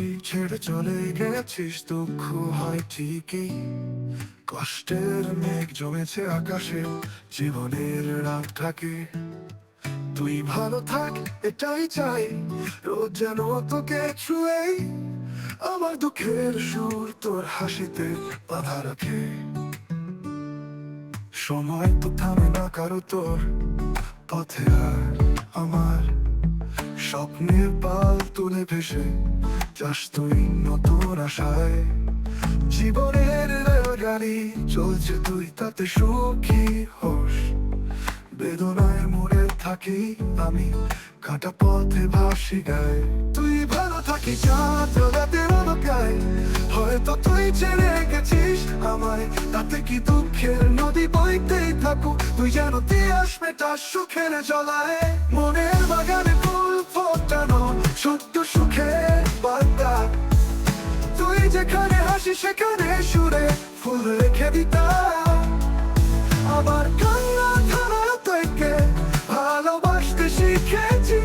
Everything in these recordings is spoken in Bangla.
তুই ছেড়ে চলে গেছিস, দুঃখ হয় ঠিকই। কষ্টের মেঘ জমেছে আকাশে, জীবনের রাত থাকে তুই ভালো থাক, এটাই চাই, রোজ যেন তোকে ছুঁয়ে আমার দুঃখের সুর তোর হাসিতে বাধা রাখে। সময় তো থামে না কারও তোর পথে আর আমার। স্বপ্নের পাল তুলে ভেসে যাস তুই নতুন আশায়। জীবনের রেলগাড়ি চলছে তুই তাতে সুখী হোস। বেদনায় মরে থাকি আমি, কাটা পথে ভাসি গায়ে। তুই ভালো থাকি চাঁদ রাতের গায়ে হয়তো তুই ছেড়ে গেছিস আমায়, তাতে কি দুঃখের নদী বইতেই থাকুক। তুই যেন তিয়াস মেটা সুখের জলায় মনের বাগানে ফুল ফোটানো, সত্য সুখের সেখানে সুরে ফুল রেখে দিতাম। আমার কান্না থানা থেকে ভালোবাসতে শিখেছি।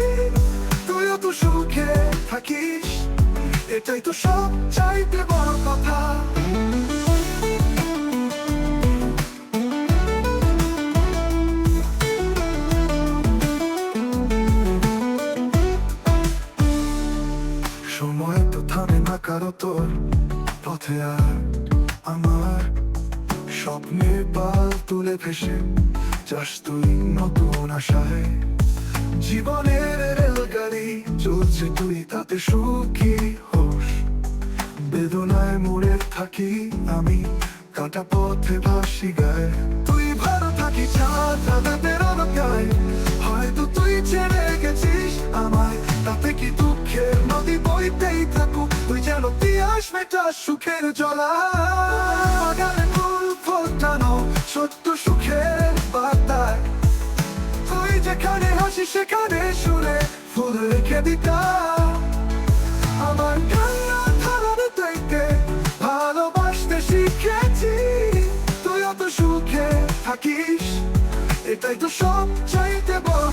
তুইও তো সুখে থাকিস, এটাই তো সব চাইতে বড় কথা। সময় তো থামে না কারও তোর পথে আর আমার স্বপ্নের পাল তুলে ভেসে যাস তুই নতুন আশায়। জীবনের রেলগাড়ি চলছে তুই, তাতে সুখী হোস। বেদনায় মরে থাকি আমি, কাটা পথে ভাসি গায়ে। তুই ভালো থাকি, চাঁদ গায়ে হয়তো তুই ছেড়ে গেছিস আমায়, তাতে কি দুঃখের নদী বইতেই থাকুক। তিয়াস মেটা সুখের জলা। বাগানে ফুল ফোটানো সত্য সুখের বার্তায় তুই যেখানে হাসি সেখানে সুরে ফুল রেখে দিতাম আমার কান্না থামানো থেকে ভালোবাসতে শিখেছি। তুই অত সুখে থাকিস, এটাই তো সব চাইতে বড়